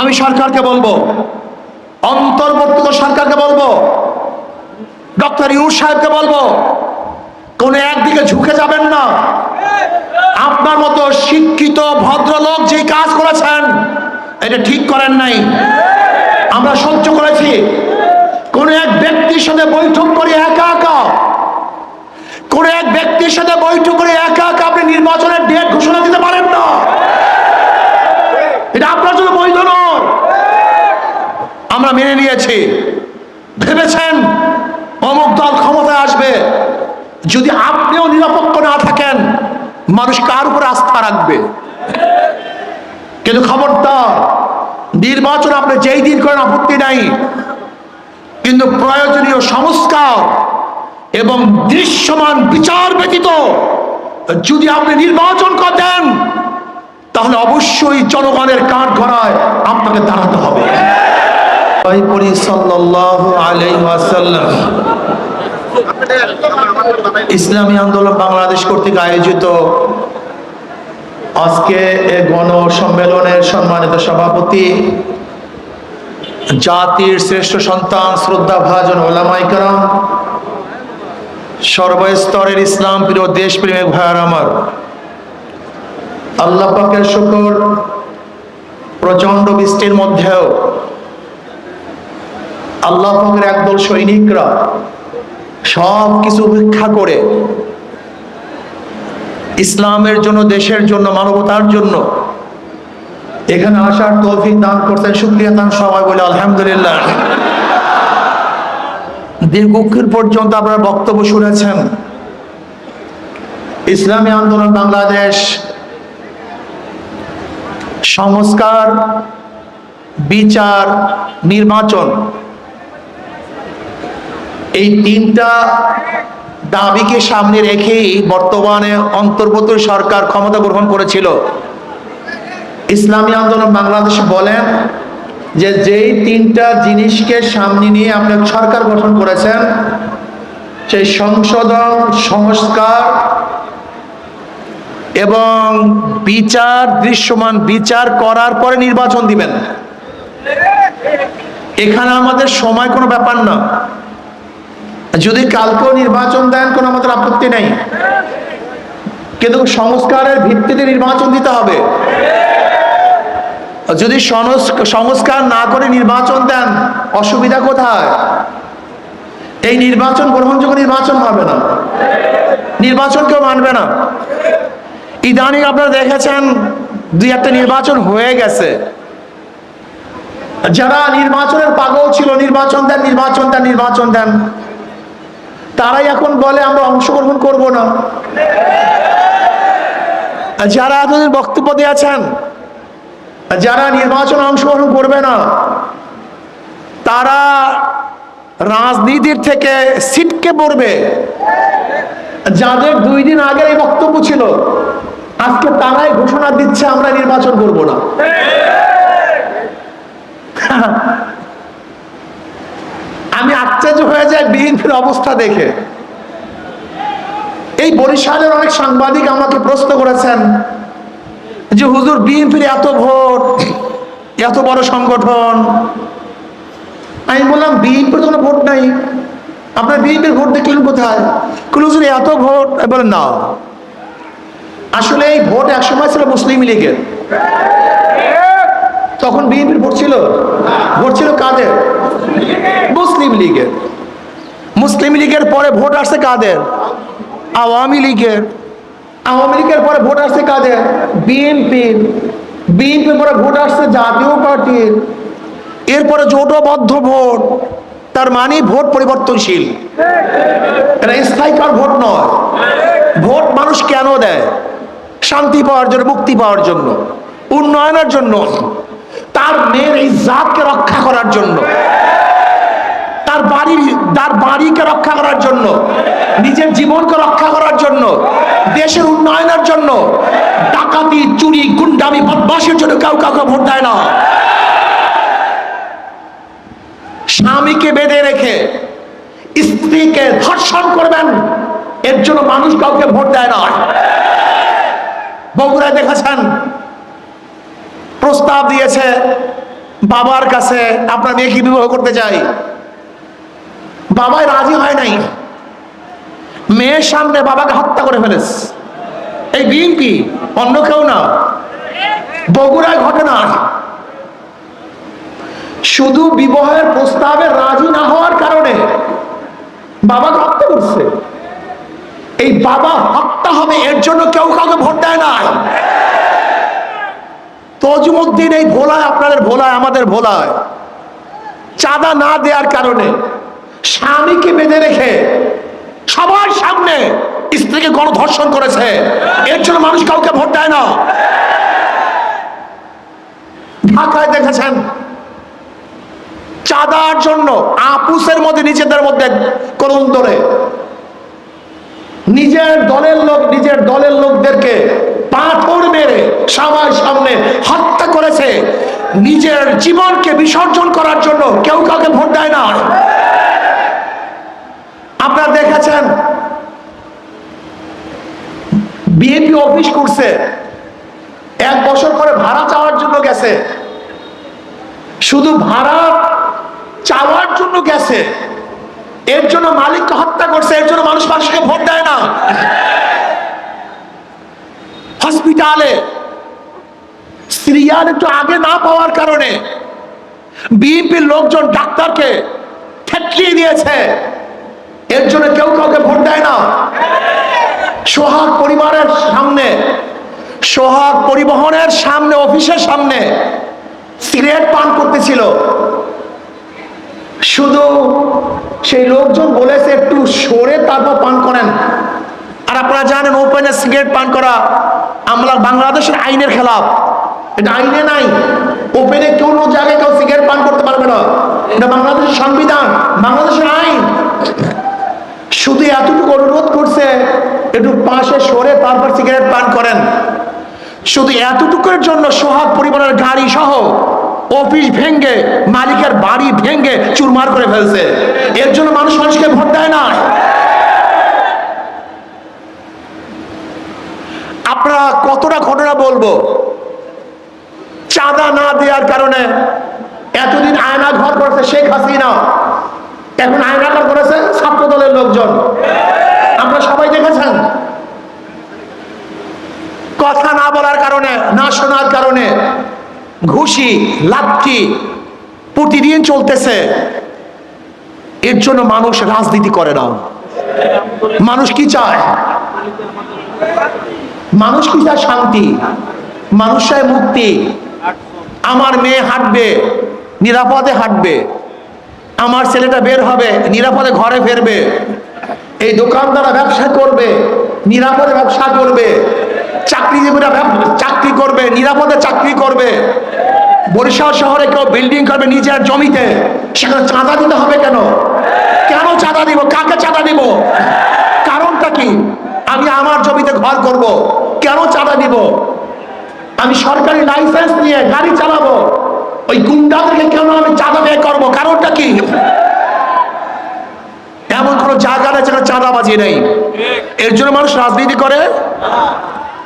আমি সরকারকে বলব অন্তর্বর্তী সরকারকে বলব, ডক্টর ইউর সাহেবকে বলব, কোনো একদিকে ঝুঁকে যাবেন না। আপনার মতো শিক্ষিত, ভদ্রলোক যে কাজ করেছেন, এটা ঠিক করেন নাই। আমরা সহ্য করেছি। কোন এক ব্যক্তির সাথে বৈঠক করে একা একা, কোন এক ব্যক্তির সাথে বৈঠক করে একা একা আপনি নির্বাচনের ডেট ঘোষণা দিতে পারেন না এটা আপনার জন্য বৈধ নয় আমরা মেনে নিয়েছি। ভেবেছেন অমুক দল ক্ষমতায় আসবে? যদি আপনিও নিরপেক্ষ না থাকেন, মানুষ কার উপরে আস্থা রাখবে? কিন্তু খবরদার, নির্বাচন আপনি যেই দিন করেন আপত্তি নাই। কিন্তু প্রয়োজনীয় সংস্কার এবং দৃশ্যমান বিচার ব্যতীত যদি আপনি নির্বাচন করেন, তাহলে অবশ্যই জনগণের কাঠ ঘরায় আপনাকে দাঁড়াতে হবে। করি ইসলামী আন্দোলন বাংলাদেশ কর্তৃক আয়োজিত আজকে এ গণ সম্মেলনের সম্মানিত সভাপতি, জাতির শ্রেষ্ঠ সন্তান শ্রদ্ধা ভাজন ওলামাইকারাম সর্বস্তরের ইসলাম প্রিয় দেশপ্রেমিক ভাইয়ার আমার। আল্লাহ পাকের শুকর প্রচণ্ড বৃষ্টির মধ্যেও আল্লাহ একদল সৈনিকরা সব কিছু উপেক্ষা করে ইসলামের জন্য, দেশের জন্য, মানবতার জন্য এখানে আসার তৌফিক দান করতেন শুক্রিয়া দান সবাই বলে আলহামদুলিল্লাহ। দীর্ঘক্ষণ পর্যন্ত আপনারা বক্তব্য শুনেছেন। ইসলামী আন্দোলন বাংলাদেশ সংস্কার, বিচার, নির্বাচন এই তিনটা দাবিকে সামনে রেখেই বর্তমানে অন্তর্বর্তী সরকার ক্ষমতা গ্রহণ করেছিল। ইসলামী আন্দোলন বাংলাদেশ বলেন যে যেই তিনটা জিনিসকে সামনে নিয়ে আপনি সরকার গঠন করেছেন, সেই সংশোধন, সংস্কার এবং বিচার, দৃশ্যমান বিচার করার পরে নির্বাচন দিবেন। এখানে আমাদের সময় কোনো ব্যাপার না। যদি কালকেও নির্বাচন দেন, কোনো আমাদের আপত্তি নেই। কিন্তু সংস্কারের ভিত্তিতে নির্বাচন দিতে হবে। যদি সংস্কার না করে নির্বাচন দেন, অসুবিধা কোথায়? এই নির্বাচন, গ্রহণযোগ্য নির্বাচন হবে না। নির্বাচন কেউ মানবে না। ইদানিং আপনারা দেখেছেন, দুই একটা নির্বাচন হয়ে গেছে। যারা নির্বাচনের পাগল ছিল, নির্বাচন দেন নির্বাচন দেন নির্বাচন দেন তারাই এখন বলে, আমরা অংশগ্রহণ করব না। যারা এতদিন বক্তব্য দিয়েছেন যারা নির্বাচনে অংশগ্রহণ করবে না, তারা রাজনীতির থেকে সিটকে পড়বে। যাদের দুই দিন আগের এই বক্তব্য ছিল, আজকে তারাই ঘোষণা দিচ্ছে, আমরা নির্বাচন করব না। আমি আশ্চর্য হয়ে যাই বিএনপির অবস্থা দেখে। এই বরিশালের অনেক সাংবাদিক আমাকে প্রশ্ন করেছেন যে, হুজুর, বিএনপির এত ভোট, এত বড় সংগঠন। আমি বললাম, বিএনপির কোনো ভোট নাই। আপনার বিএনপির ভোট দেখলেন কোথায়? হুজুর, এত ভোট? বলেন না। আসলে এই ভোট একসময় ছিল মুসলিম লীগের। তখন বিএনপির ভোট ছিল। ভোট ছিল কাদের? মুসলিম লীগের। মুসলিম লীগের পরে ভোট আসছে কাদের? আওয়ামী লীগের। আওয়ামী লীগের পরে ভোট আসছে কাদের? বিএনপির। বিএনপির পরে ভোট আসছে জাতীয় পার্টির। এরপরে জোটবদ্ধ ভোট। তার মানে ভোট পরিবর্তনশীল। এটা স্থায়ীকার ভোট নয়। ভোট মানুষ কেন দেয়? শান্তি পাওয়ার জন্য, মুক্তি পাওয়ার জন্য, উন্নয়নের জন্য, তার মেয়ের এই জাতকে রক্ষা করার জন্য। তার বাড়ির, তার বাড়িকে রক্ষা করার জন্য, নিজের জীবনকে রক্ষা করার জন্য, দেশের উন্নয়নের জন্য ডাকাতি, চুরি, গুন্ডামি বদমাসের জন্য কেউ কাউকে ভোট দেয় না। স্বামীকে বেঁধে রেখে স্ত্রীকে ধর্ষণ করবেন, এর জন্য মানুষ কাউকে ভোট দেয় না। বগুড়ায় দেখেছেন? প্রস্তাব দিয়েছে, বাবার কাছে আপনার মেয়েকে বিবাহ করতে চাই বাবাই রাজি হয় নাই। মেয়ের সামনে বাবাকে হত্যা করে ফেলেস এই বিএনপি অন্য কেউ না। বগুড়ায় ঘটনা শুধু বিবাহের প্রস্তাবে রাজি না হওয়ার কারণে বাবাকে হত্যা করছে এই বাবা হত্যা হবে, এর জন্য কেউ কাউকে ভোট দেয় না তজমুদ্দিন এই ভোলায়, আপনাদের ভোলায়, আমাদের ভোলায়। চাঁদা না দেওয়ার কারণে স্বামীকে বেঁধে রেখে সবার সামনে স্ত্রীকে গণধর্ষণ করেছে। এর জন্য মানুষ কাউকে ভোট দেয় না। ঢাকায় দেখেছেন? চাঁদার জন্য আপুসের মধ্যে, নিজেদের মধ্যে করুন ধরে নিজের দলের লোক, নিজের দলের লোকদেরকে পাথর মেরে সবার সামনে হত্যা করেছে। নিজের জীবনকে বিসর্জন করার জন্য কেউ কাউকে ভোট দেয় না। আপনারা দেখেছেন? বিএনপি অফিস করছে। এক বছর পরে ভাড়া চাওয়ার জন্য গেছে। শুধু ভাড়া চাওয়ার জন্য গেছে। এর জন্য মালিককে হত্যা করছে, এর জন্য মানুষ মানুষকে ভোট দেয় না। হসপিটালে সিরিয়াল একটু আগে না পাওয়ার কারণে বিএনপির লোকজন ডাক্তারকে ঠেকিয়ে দিয়েছে। এর জন্য কেউ কাউকে ভোট দেয় না। সোহাগ পরিবারের সামনে, সোহাগ পরিবহনের সামনে, অফিসের সামনে সিগারেট পান করতেছিল। শুধু সেই লোকজন বলেছে, একটু সরে তারপর পান করেন। আর আপনারা জানেন ওপেনে সিগারেট পান করা আমরা বাংলাদেশের আইনের খেলাফ এটা আইনে নাই। ওপেনে কোনো জায়গায় কেউ সিগারেট পান করতে পারবে না। এটা বাংলাদেশের সংবিধান, বাংলাদেশের আইন। শুধু এতটুকু অনুরোধ করছে, একটু পাশে সরে তারপর সিগারেট পান করেন। শুধু এতটুকুর জন্য সোহাগ পরিবারের গাড়ি সহ অফিস ভেঙ্গে মালিকের বাড়ি ভেঙ্গে চুরমার করে ফেলছে। এর জন্য মানুষ মানুষকে ভোট দেয় না। আপনারা কতটা ঘটনা বলব? চাঁদা না দেওয়ার কারণে এতদিন আয়না ঘর করেছে শেখ হাসিনা। এখন আয়না ঘর করেছে ছাত্র দলের লোকজন। আমরা সবাই দেখেছেন? কথা না বলার কারণে, না শোনার কারণে ঘুষি, লাথি প্রতিদিন চলতেছে। এর জন্য মানুষ রাজনীতি করে না। মানুষ কি চায়? মানুষ কি চায় শান্তি? মানুষ চায় মুক্তি। আমার মেয়ে হাঁটবে, নিরাপদে হাঁটবে। আমার ছেলেটা বের হবে, নিরাপদে ঘরে ফেরবে। এই দোকানদাররা ব্যবসা করবে, নিরাপদে ব্যবসা করবে। চাকরিজীবীরা চাকরি করবে, নিরাপদে চাকরি করবে। বরিশাল শহরে কেউ বিল্ডিং করবে নিজের জমিতে, সেখানে চাঁদা দিতে হবে কেন? কেন চাঁদা দিব? কাকে চাঁদা দিব? কারণটা কি? আমি আমার জমিতে ঘর করব, কেন চাঁদা দিব? আমি সরকারি লাইসেন্স নিয়ে গাড়ি চালাবো ওই গুন্ডাদেরকে কেন আমি চাঁদা ব্যয় করব? কারণটা কি? এমন কোনো জায়গা নেই যেখানে চাঁদাবাজি নেই। এর জন্য মানুষ রাজনীতি করে।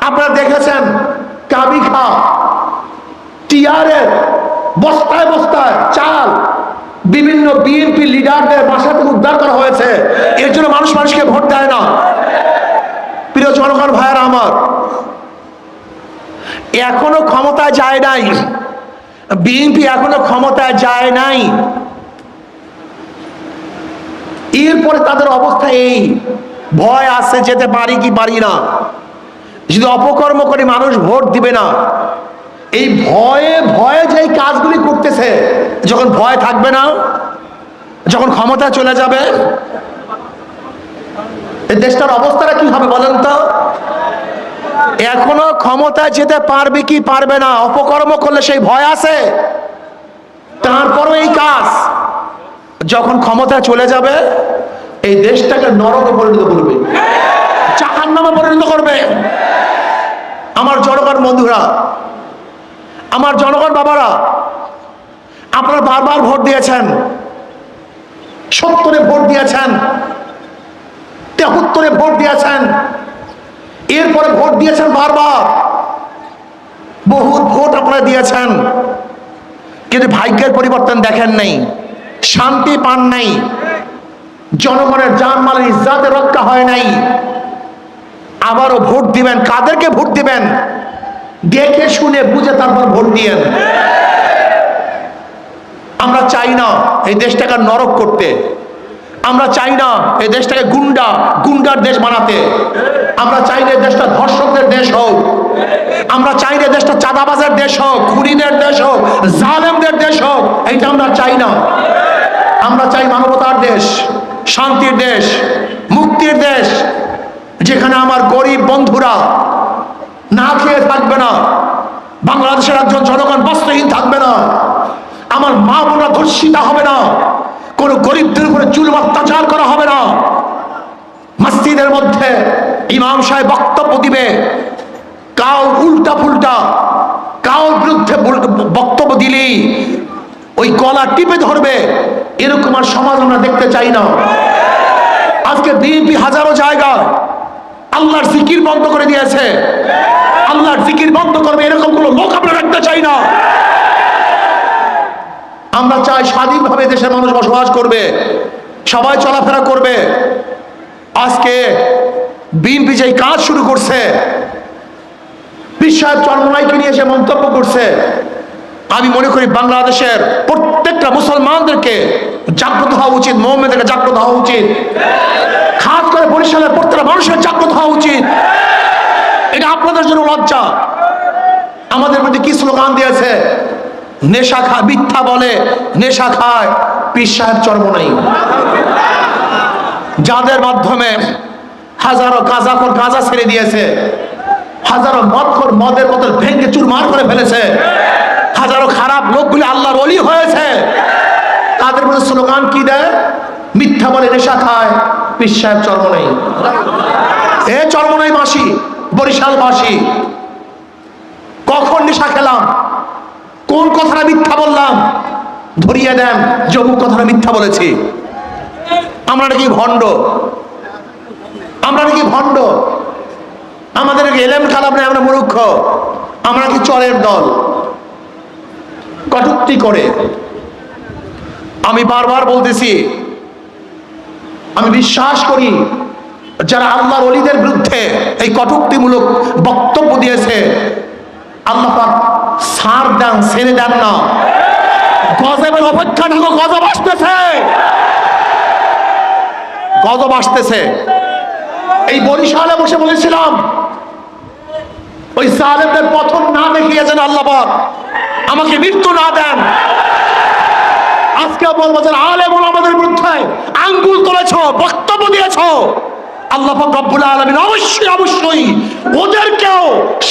আপনারা দেখেছেন, কাবি খা টিআরের বস্তায় বস্তায় চাল বিভিন্ন বিএনপি লিডারদের বাসা থেকে উদ্ধার করা হয়েছে। এর জন্য মানুষ মানুষকে ভোট দেয় না। প্রিয় জনগণ, ভাইয়েরা আমার, এখনও ক্ষমতায় যায় নাই। বিএনপি এখনও ক্ষমতায় যায় নাই। এরপরে তাদের অবস্থা এই। ভয় আছে যেতে পারি কি পারি না। যদি অপকর্ম করে মানুষ ভোট দিবে না। এই ভয়ে ভয়ে যে কাজগুলি করতেছে, যখন ভয় থাকবে না, যখন ক্ষমতা চলে যাবে, এই দেশটার অবস্থাটা কি হবে বলেন তো? এখনও ক্ষমতায় যেতে পারবে কি পারবে না, অপকর্ম করলে সেই ভয় আছে? তারপরও এই কাজ। যখন ক্ষমতায় চলে যাবে, এই দেশটাকে নরকে পরিণত করবে। চাকার নামে পরিণত করবে। আমার জনগণ বন্ধুরা, আমার জনগণ বাবারা, আপনারা বারবার ভোট দিয়েছেন, সত্তরে ভোট দিয়েছেন, তেহত্তরে ভোট দিয়েছেন এরপরে ভোট দিয়েছেন বারবার। বহুত ভোট আপনারা দিয়েছেন। কিন্তু ভাগ্যের পরিবর্তন দেখেন নাই, শান্তি পান নাই, জনগণের জানমালের ইজ্জাতে রক্ষা হয় নাই। আবারও ভোট দিবেন, কাদেরকে ভোট দিবেন? দেখে শুনে বুঝে তারপর ভোট দিয়েন। আমরা চাই না এই দেশটাকে নরক করতে। আমরা চাই না এই দেশটাকে গুন্ডা, গুন্ডার দেশ বানাতে। আমরা দেশটা ধর্ষকদের দেশ হোক, আমরা চাই না দেশটা চাঁদাবাজের দেশ হোক, খুনিদের দেশ হোক, জালেমদের দেশ হোক, এইটা আমরা চাই না। আমরা চাই মানবতার দেশ, শান্তির দেশ, মুক্তির দেশ, যেখানে আমার গরিব বন্ধুরা না খেয়ে থাকবে না, বাংলাদেশের একজন জনগণ বস্ত্রহীন থাকবে না, আমার মা বোনরা ধর্ষিতা হবে না, কোন গরিবদের উপরে চুল অত্যাচার করা হবে না। মসজিদের মধ্যে ইমাম সাহেব বক্তব্য দিবে। কাউ উল্টা ফুলটা কাউর বিরুদ্ধে বক্তব্য দিলেই ওই গলা টিপে ধরবে। এরকম আর সমাজ আমরা দেখতে চাই না। আজকে বিএনপি হাজারো জায়গা আল্লাহর জিকির বন্ধ করে দিয়েছে। আল্লাহর জিকির বন্ধ করবে, এরকম কোনো লোক আমরা রাখতে চাই না। আমরা চাই স্বাধীনভাবে দেশের মানুষ বসবাস করবে, সবাই চলাফেরা করবে। আজকে বিএনপি যেই কাজ শুরু করছে বিশ্বাস চন্দ্রনাইকে নিয়ে এসে মন্তব্য করছে, আমি মনে করি বাংলাদেশের প্রত্যেকটা মুসলমানদেরকে জাগ্রত হওয়া উচিত মোহাম্মদেরকে জাগ্রত হওয়া উচিত। খাস করে বরিশালের প্রত্যেকটা মানুষের জাগ্রত হওয়া উচিত। এটা আপনাদের জন্য লজ্জা। আমাদের মধ্যে কি স্লোগান দিয়েছে? নেশা খা, মিথ্যা বলে, নেশা খায় পীর সাহেব চর্ম নাই যাদের মাধ্যমে হাজারো গাঁজাখোর গাঁজা ছেড়ে দিয়েছে, হাজারো মদখোর মদের বোতল ভেঙে চুরমার করে ফেলেছে, হাজারো খারাপ লোকগুলি আল্লাহর অলি হয়েছে, তাদের মধ্যে স্লোগান কি দেয়? মিথ্যা বলে নেশা খায় সাহেব চর্ম নেই। এ চর্ম নেই মাসি বরিশাল মাসি কখন নেশা খেলাম? কোন কথাটা মিথ্যা বললাম? ধরিয়ে দেন, যে কথাটা মিথ্যা বলেছি। আমরা নাকি ভণ্ড? আমরা নাকি ভণ্ড? আমাদের এলেম কালাম নেই, আমরা মূর্খ। আমরা কি চরের দল। কটুক্তি করে। আমি বারবার বলতেছি, আমি বিশ্বাস করি, যারা আল্লাহর অলিদের বিরুদ্ধে এই কটুক্তিমূলক বক্তব্য দিয়েছে, আল্লাহ সার দেন ছেড়ে দেন না। গজবের অপেক্ষা থাকো গজব আসতেছে। গজব আসতেছে। এই বরিশালে বসে বলেছিলাম, ওই সালেমদের পথন না দেখিয়েছেন আমাকে মৃত্যু না দেন। আজকে বলব যে আলেম আমাদের বিরুদ্ধে আঙ্গুল তুলেছ, বক্তব্য দিয়েছ। আল্লাহ রব্বুল আলামিন অবশ্যই অবশ্যই ওদেরকেও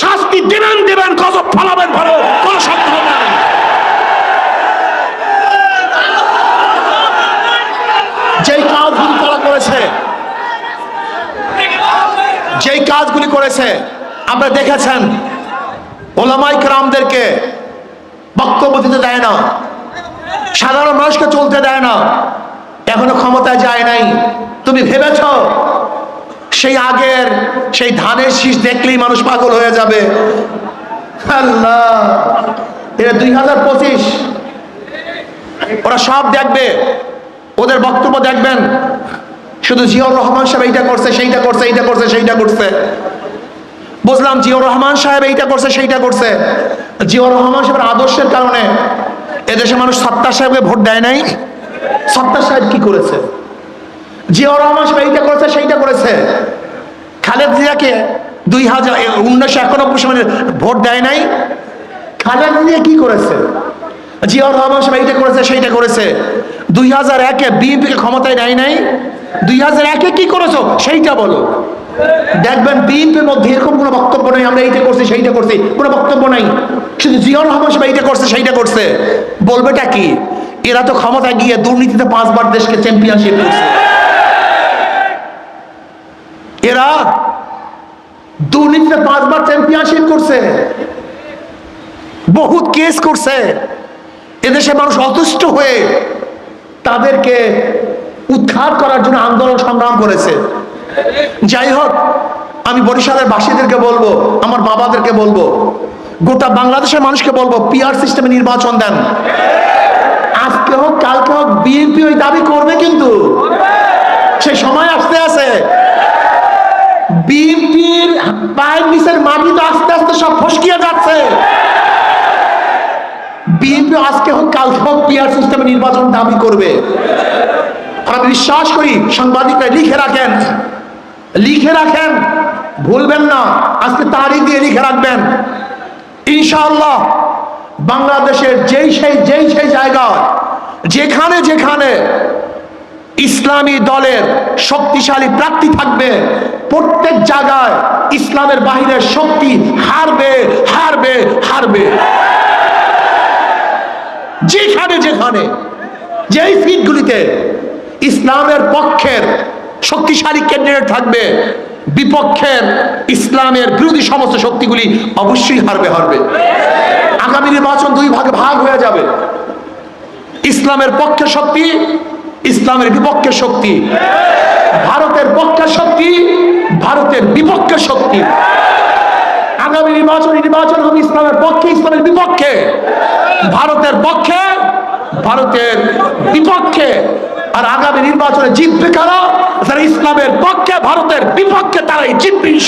শাস্তি দিবেন দিবেন, গজব ফলাবেন ভালো কোনো সন্দেহ নাই। যেই কাজগুলি তারা করেছে। যেই কাজগুলি করেছে, আপনারা দেখেছেন, ওলামাই রামদেরকে বক্তব্য দিতে দেয় না। সাধারণ মানুষকে চলতে দেয় না। এখনও ক্ষমতায় যায় নাই। তুমি ভেবেছ, সেই আগের, সেই ধানের শীষ দেখলেই মানুষ পাগল হয়ে যাবে? এটা দুই হাজার পঁচিশ। ওরা সব দেখবে। ওদের বক্তব্য দেখবেন। শুধু জিয়র রহমান সাহেব এইটা করছে, সেইটা করছে, এইটা করছে, সেইটা করছে। বুঝলাম জিয়র রহমান সাহেব এইটা করছে, সেইটা করছে। জিয়র রহমান সাহেবের আদর্শের কারণে এদেশে মানুষ সত্তার সাহেবকে ভোট দেয় নাই। সত্তার সাহেব কি করেছে? জিয়র রহমান সাহেব এইটা করেছে, সেইটা করেছে। খালেদ জিয়াকে দুই হাজার উনিশশো একানব্বই সালে ভোট দেয় নাই। খালেদ জিয়া কি করেছে? জিয়াউর রহমান সাহেব এইটা করেছে, সেইটা করেছে। দুই হাজার একে বিএনপিকে ক্ষমতায় নেয় নাই। দুই হাজার একে কি করেছ? সেইটা বলো। দেখবেন বিএনপির মধ্যে এরকম কোনো বক্তব্য নেই, আমরা এইটা করছি, সেইটা করছি। কোনো বক্তব্য নাই। শুধু জিয়াউর রহমান সাহেব এইটা করছে, সেইটা করছে। বলবেটা কি? এরা তো ক্ষমতায় গিয়ে দুর্নীতিতে পাঁচবার দেশকে চ্যাম্পিয়নশিপ করছে এরা দুর্নীতিতে পাঁচবার চ্যাম্পিয়নশিপ করছে। বহুত কেস করছে। এদেশে মানুষ অতুষ্ট হয়ে তাদেরকে উদ্ধার করার জন্য আন্দোলন সংগ্রাম করেছে। যাই হোক, আমি বরিশালের বাসীদেরকে বলব, আমার বাবাদেরকে বলব, গোটা বাংলাদেশের মানুষকে বলব পিআর সিস্টেমে নির্বাচন দেন। আজকে হোক, কালকে হোক বিএনপি ওই দাবি করবে কিন্তু। সেই সময় আসতে আছে। বিএনপির পায়ের নিচের মাটি তো আস্তে আস্তে সব ফসকিয়ে যাচ্ছে। বিএনপি আজকে হোক কালকে হোক পিআর সিস্টেমে নির্বাচন দাবি করবে। আর আমি বিশ্বাস করি সাংবাদিকরা লিখে রাখেন। লিখে রাখেন। ভুলবেন না। আজকে তারিখ দিয়ে লিখে রাখবেন। ইনশাআল্লাহ বাংলাদেশের যেই সেই যেই সেই জায়গায়, যেখানে যেখানে ইসলামী দলের শক্তিশালী প্রার্থী থাকবে, প্রত্যেক জায়গায় ইসলামের বাহিরের শক্তি হারবে হারবে হারবে। যেখানে যেখানে, যেই সিটগুলিতে ইসলামের পক্ষের শক্তিশালী ক্যান্ডিডেট থাকবে, বিপক্ষের ইসলামের বিরোধী সমস্ত শক্তিগুলি অবশ্যই হারবে হারবে। আগামী নির্বাচন দুই ভাগে ভাগ হয়ে যাবে। ইসলামের পক্ষের শক্তি, ইসলামের বিপক্ষের শক্তি। ভারতের পক্ষের শক্তি, ভারতের বিপক্ষের শক্তি। আগামী নির্বাচন নির্বাচন হবে ইসলামের পক্ষে, ইসলামের বিপক্ষে। ভারতের পক্ষে, ভারতের বিপক্ষে। আর আগামী নির্বাচনে জিতবে কারা? যারা ইসলামের পক্ষে, ভারতের বিপক্ষে, তারাই জিতবে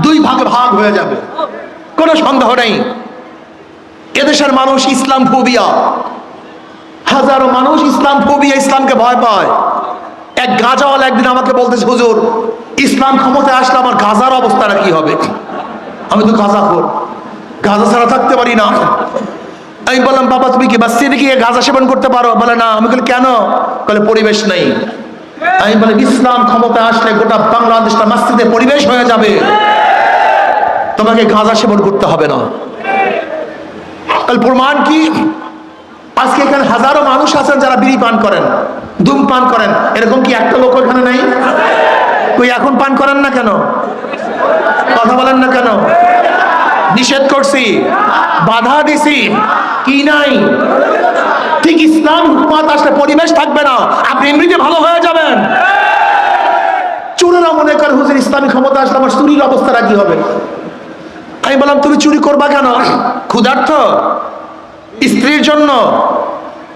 দুই ভাগে ভাগ হয়ে যাবে। কোনো সন্দেহ নেই। এদেশের মানুষ ইসলাম ফোবিয়া হাজারো মানুষ ইসলাম ফোবিয়া ইসলামকে ভয় পায়। এক গাজাওয়ালা একদিন আমাকে বলতেছে, হুজুর, ইসলাম ক্ষমতায় আসলে আমার গাজার অবস্থাটা কি হবে? আমি তো গাজা খোর। গাজা ছাড়া থাকতে পারি না। আমি বললাম, বাবা, তুমি কি বাস্তিতে গিয়ে গাজা সেবন করতে পারো? বলে, না। আমি বলি, কেন? বলে পরিবেশ নেই। আমি বলে, ইসলাম ক্ষমতায় আসলে গোটা বাংলাদেশটা মাস্তিতে পরিবেশ হয়ে যাবে। তোমাকে গাঁজা সেবন করতে হবে না। প্রমাণ কি? আজকে এখানে হাজারো মানুষ আছেন যারা বিড়ি পান করেন ধূম পান করেন। এরকম কি একটা লোক এখানে নাই? ওই এখন পান করেন না কেন? কথা বলেন না কেন? নিষেধ করছি, বাধা দিছি, কি নাই? ঠিক ইসলাম হুকুমাত আসলে পরিবেশ থাকবে না, আপনি এমনিতে ভালো হয়ে যাবেন। চোরেরা মনে করে হুজুর, ইসলামী ক্ষমতা আসলে আমার চুরির অবস্থাটা কি হবে। আমি বললাম, তুমি চুরি করবা কেন? ক্ষুধার্থ স্ত্রীর জন্য,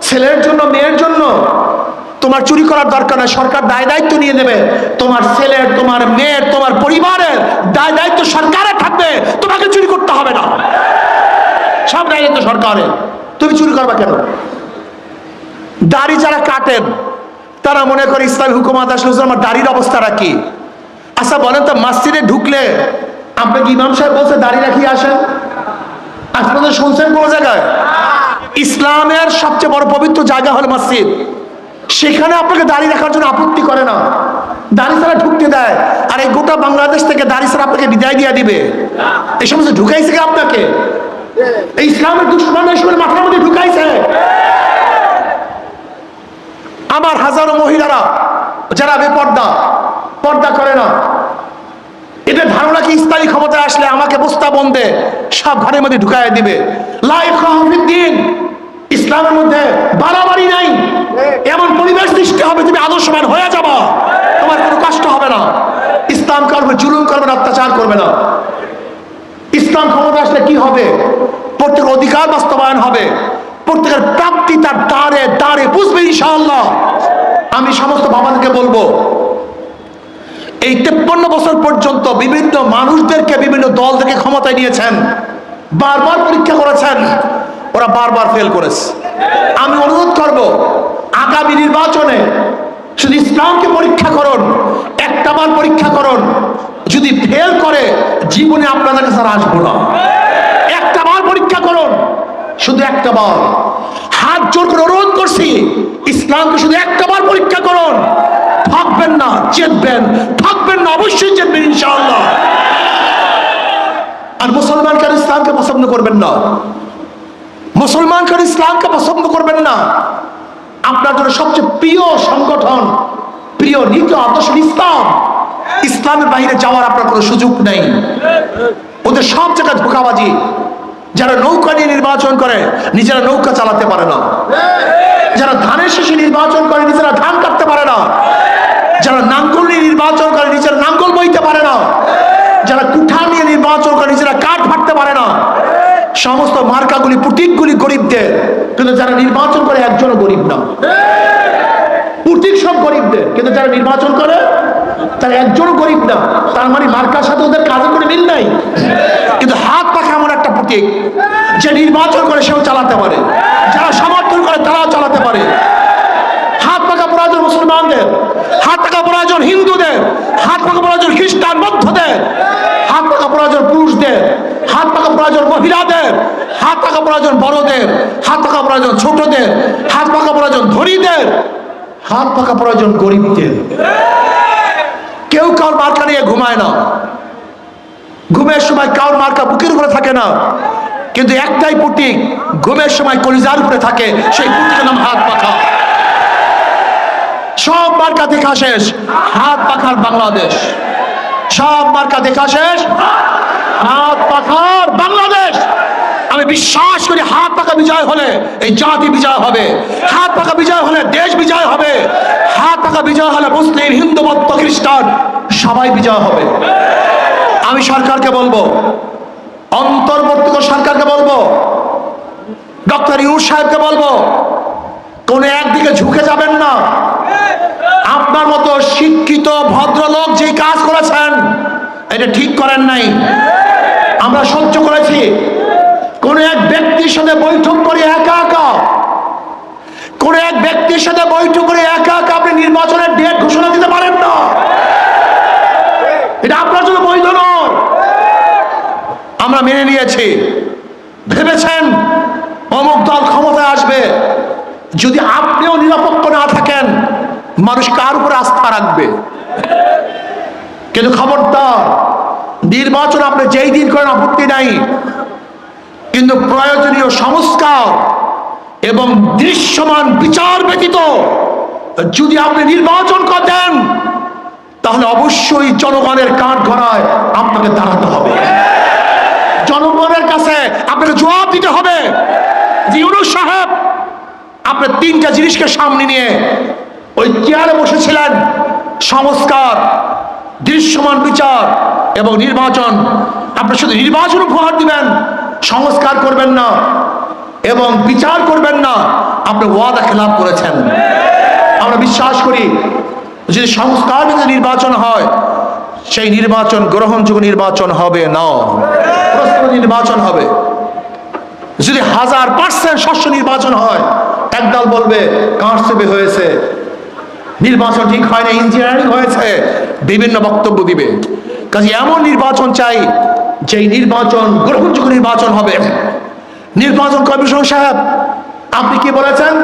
ছেলের জন্য, মেয়ের জন্য তোমার চুরি করার দরকার নাই। সরকার দায় দায়িত্ব নিয়ে নেবে। তোমার ছেলের, তোমার মেয়ের, তোমার পরিবারের দায় দায়িত্ব সরকারের থাকবে। তোমাকে চুরি করতে হবে না। সব দায় দায়িত্ব সরকারের তুমি চুরি করবা কেন? দাড়ি যারা কাটেন, তারা মনে করে ইসলামী হুকুমাত আসলে আমার দাড়ির অবস্থাটা কি? আচ্ছা বলেন তো, মসজিদে ঢুকলে আপনাকে ইমাম সাহেব বলছে, দাড়ি রাখিয়ে আসেন? পর্যন্ত শুনছেন কোন জায়গায়? ইসলামের সবচেয়ে বড় পবিত্র জায়গা হলো মসজিদ। সেখানে আপনাকে দাড়ি রাখার জন্য আপত্তি করে না। দাড়ি ছাড়া ঢুকতে দেয়। আর এই গোটা বাংলাদেশ থেকে দাড়ি ছাড়া আপনাকে বিদায় দিয়ে দিবে। এই সমস্ত ঢুকাইছে কি আপনাকে? এই ইসলামের দুশ্মন এসবের মাথার মধ্যে ঢুকাইছে। আমার হাজারো মহিলারা, যারা বেপর্দা, পর্দা করে না। এদের ধারণা কি ইসলামী ক্ষমতায় আসলে আমাকে বস্তা বন্ধে সব ঘরের মধ্যে ঢুকায় দিবে? লাইফ দিন। ইসলামের মধ্যে বাড়াবাড়ি নাই। এমন পরিবেশ সৃষ্টি হবে তুমি আদর্শবান হয়ে যাবা। তোমার কোনো কষ্ট হবে না। ইসলাম করবে জুলুম করবে না, অত্যাচার করবে না। ইসলাম ক্ষমতা আসলে কি হবে? প্রত্যেকের অধিকার বাস্তবায়ন হবে। প্রত্যেকের প্রাপ্তি তার দাঁড়ে দাঁড়ে বুঝবে ইনশাআল্লাহ। আমি সমস্ত বাবাদেরকে বলব, এই তেপ্পন্ন বছর পর্যন্ত বিভিন্ন মানুষদেরকে, বিভিন্ন দল থেকে ক্ষমতায় নিয়েছেন। বারবার পরীক্ষা করেছেন। ওরা বারবার ফেল করেছে। আমি অনুরোধ করব, আগামী নির্বাচনে শুধু ইসলামকে পরীক্ষা করুন, একটা বার পরীক্ষা করুন। যদি ফেল করে, জীবনে আপনাদের কাছে আর আসব না। একটা বার পরীক্ষা করুন, শুধু একটা বার। হাত জোর করে অনুরোধ করছি, ইসলামকে শুধু একটা বার পরীক্ষা করুন। থাকবেন না, জিতবেন। থাকবেন না, অবশ্যই জিতবেন ইনশাআল্লাহ। আর মুসলমান কেন ইসলামকে পছন্দ করবেন না। মুসলমান কেন ইসলামকে পছন্দ করবেন না। আপনার জন্য সবচেয়ে প্রিয় সংগঠন, প্রিয় নীতি আদর্শ ইসলাম। ইসলামের বাইরে যাওয়ার আপনার কোনো সুযোগ নেই। ওদের সব জায়গায় ধোকাবাজি। যারা নৌকা নিয়ে নির্বাচন করে, নিজেরা নৌকা চালাতে পারে না। যারা ধানের শেষে নির্বাচন করে, নিজেরা ধান কাটতে পারে না। যারা নাঙ্গল নিয়ে নির্বাচন করে, নিজেরা নাঙ্গল বইতে পারে না যারা কুঠা নিয়ে নির্বাচন সমস্ত মার্কাগুলি প্রতীকগুলি গরিবদের। কিন্তু যারা নির্বাচন করে, একজনও গরিব না। প্রতীক সব গরিবদের। কিন্তু যারা নির্বাচন করে, তারা একজনও গরিব না। তার মানে মার্কার সাথে ওদের কাজে করে মিল নাই। কিন্তু হাত পাখা এমন একটা প্রতীক যে নির্বাচন করে সেও চালাতে পারে। যারা সমর্থন করে, তারাও চালাতে পারে। হাত পাকা প্রয়োজন মুসলমানদের, হাত পাকা প্রয়োজন হিন্দুদের, হাত পাকা প্রয়োজন খ্রিস্টান বৌদ্ধদের, হাত পাকা প্রয়োজন পুরুষদের হাত পাকা প্রয়োজন মহিলাদের, হাত পাকা প্রয়োজন বড়দের, হাত পাকা প্রয়োজন ছোটদের, হাত পাকা প্রয়োজন ধনীদের, হাত পাকা প্রয়োজন গরিবদের। কেউ কার মার্কা নিয়ে ঘুমায় না। ঘুমের সময় কাউর মার্কা বুকের উপরে থাকে না। কিন্তু একটাই প্রতীক, ঘুমের সময় কলিজার উপরে থাকে, সেই প্রতীকের নাম হাত পাখা। সব মার্কা দেখা শেষ, হাত পাখার বাংলাদেশ। সব মার্কা দেখা শেষ হাত পাখার বাংলাদেশ। আমি বিশ্বাস করি হাত পাকা বিজয় হলে এই জাতি বিজয় হবে। হাত পাকা বিজয় হলে দেশ বিজয় হবে। হাত পাকা বিজয় হলে মুসলিম, হিন্দু, বৌদ্ধ, খ্রিস্টান সবাই বিজয় হবে। আমি সরকারকে বলব, অন্তর্বর্তী সরকারকে বলব, ডক্টর ইউর সাহেবকে বলব, কোন একদিকে ঝুঁকে যাবেন না। আপনার মতো শিক্ষিত, ভদ্রলোক যে কাজ করেছেন এটা ঠিক করেন নাই। আমরা সহ্য করেছি। কোন এক ব্যক্তির সাথে বৈঠক করে একা একা। কোন এক ব্যক্তির সাথে বৈঠক করে একা একা আপনি নির্বাচনের ডেট ঘোষণা দিতে পারেন না। এটা আপনার জন্য বৈধ নয়। আমরা মেনে নিয়েছি। ভেবেছেন অমুক দল ক্ষমতায় আসবে। যদি আপনিও নিরপেক্ষ না থাকেন, মানুষ কার উপরে আস্থা রাখবে? কিন্তু খবরদার, নির্বাচন আপনি যেই দিন করেন আপত্তি নাই। কিন্তু প্রয়োজনীয় সংস্কার এবং দৃশ্যমান বিচার ব্যতীত যদি আপনি নির্বাচন করেন, তাহলে অবশ্যই জনগণের কাঠ গড়ায় আপনাকে দাঁড়াতে হবে। জনগণের কাছে আপনাকে জবাব দিতে হবে ইউনুস সাহেব, আপনি তিনটা জিনিসকে সামনে নিয়ে ওই চেয়ারে বসেছিলেন, সংস্কার। দৃশ্যমান বিচার এবং নির্বাচন। আপনি শুধু নির্বাচন উপহার দিবেন, সংস্কার করবেন না এবং বিচার করবেন না। আপনি ওয়াদা খেলাপ করেছেন। আমরা বিশ্বাস করি, যদি সংস্কার যদি নির্বাচন হয়, সেই নির্বাচন, গ্রহণযোগ্য নির্বাচন হবে না। নির্বাচন হবে। যদি হাজার পার্সেন্ট শস্য নির্বাচন হয়, একদল বলবে কারসেবে হয়েছে? নির্বাচন ঠিক হয় না ইঞ্জিনিয়ারিং হয়েছে। বিভিন্ন বক্তব্য দিবে। কাজে এমন নির্বাচন চাই, যেই নির্বাচন গ্রহণযোগ্য নির্বাচন হবে। নির্বাচন কমিশন সাহেব, আপনি কি বলেছেন?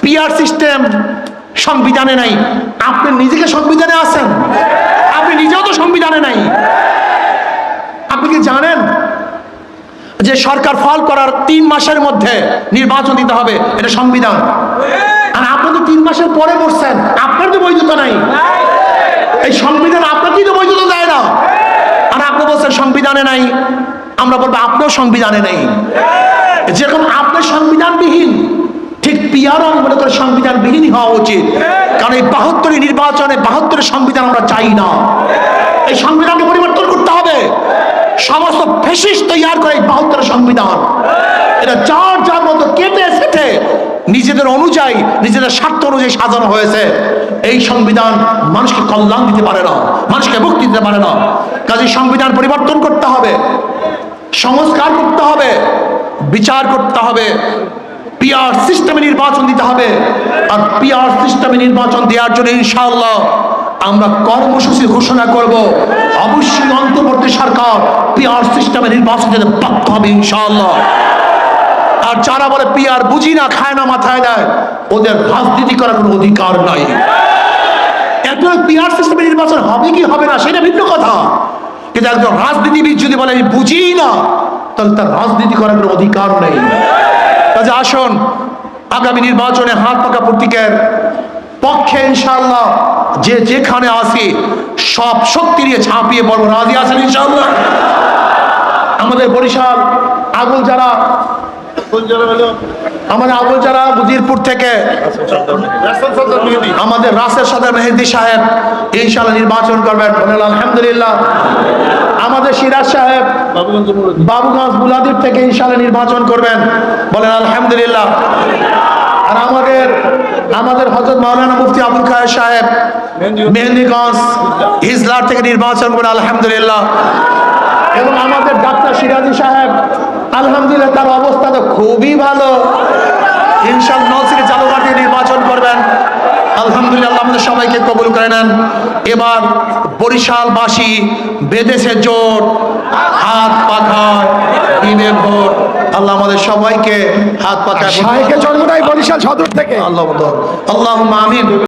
পিআর সিস্টেম সংবিধানে নাই। আপনি নিজেকে সংবিধানে আছেন। আপনি নিজেও তো সংবিধানে নাই। আপনি কি জানেন যে সরকার ফল করার তিন মাসের মধ্যে নির্বাচন দিতে হবে? এটা সংবিধান। আর আপনি তো তিন মাসের পরে বসছেন আপনার তো বৈধতা নাই। এই সংবিধান আপনাকেই তো বৈধতা দেয় না। আর আপনি বলছেন সংবিধানে নাই আমরা বলব আপনার সংবিধানে নেই। যেরকম আপনার সংবিধানবিহীন ঠিক পিয়ারও আমি মনে করি সংবিধানবিহীনই হওয়া উচিত। কারণ এই বাহাত্তরের নির্বাচনে বাহাত্তরের সংবিধান আমরা চাই না। এই সংবিধানকে পরিবর্তন করতে হবে। সমস্ত ফেসিস তৈয়ার করে এই বাহাত্তরের সংবিধান। এটা যার যার মতো কেটে সেটে নিজেদের অনুযায়ী, নিজেদের স্বার্থ অনুযায়ী সাজানো হয়েছে। এই সংবিধান মানুষকে কল্যাণ দিতে পারে না, মানুষকে মুক্তি দিতে পারে না। কাজে সংবিধান পরিবর্তন করতে হবে, সংস্কার করতে হবে, বিচার করতে হবে পিআর সিস্টেমে নির্বাচন দিতে হবে। আর পিআর সিস্টেমে নির্বাচন দেওয়ার জন্য ইনশাআল্লাহ আমরা কর্মসূচি ঘোষণা করব। অবশ্যই অন্তর্বর্তী সরকার পিআর সিস্টেমে নির্বাচন দিতে বাধ্য হবে ইনশাআল্লাহ। আর যারা বলে পিয়ার বুঝি না, খায় না, মাথায় দেয়, ওদের রাজনীতি করার কোনো অধিকার নাই। একজন পিআর সিস্টেমে নির্বাচন হবে কি হবে না, সেটা ভিন্ন কথা। কিন্তু একজন রাজনীতিবিদ যদি বলে, আমি বুঝি না, তাহলে তার রাজনীতি করার কোনো অধিকার নেই। কাজে আসুন, আগামী নির্বাচনে হাত পাকা প্রতীকের পক্ষে ইনশাল্লাহ যে যেখানে আসি সব শক্তি নিয়ে ঝাঁপিয়ে পড়ব। রাজি আছেন ইনশাল্লাহ আমাদের বরিশাল আগুন যারা আমাদের আবুল যারা বুদিরপুর থেকে আমাদের রাসের সাথে মেহেদি সাহেব ইনশাল্লাহ নির্বাচন করবেন। আলহামদুলিল্লাহ। আমাদের সিরাজ সাহেব বাবুগঞ্জ বুলাদির থেকে ইনশাল্লাহ নির্বাচন করবেন। বলেন, আলহামদুলিল্লাহ। আর আমাদের আমাদের হজরত মাওলানা মুফতি আবুল খায়ের সাহেব মেহেন্দিগঞ্জ ইজলার থেকে নির্বাচন করে আলহামদুলিল্লাহ। এবং আমাদের ডাক্তার সিরাজি সাহেব আলহামদুলিল্লাহ তার অবস্থা তো খুবই ভালো। ইনশাল জালুঘাট নির্বাচন করবেন। আলহামদুলিল্লাহ আল্লাহ আমাদের সবাইকে কবুল করে নেন। এবার বরিশালবাসী জোর হাত পাখায় দিবে ভোট। আল্লাহ আমাদের সবাইকে হাত পাখায় বরিশাল সদর থেকে। আল্লাহ আল্লাহ আমিন।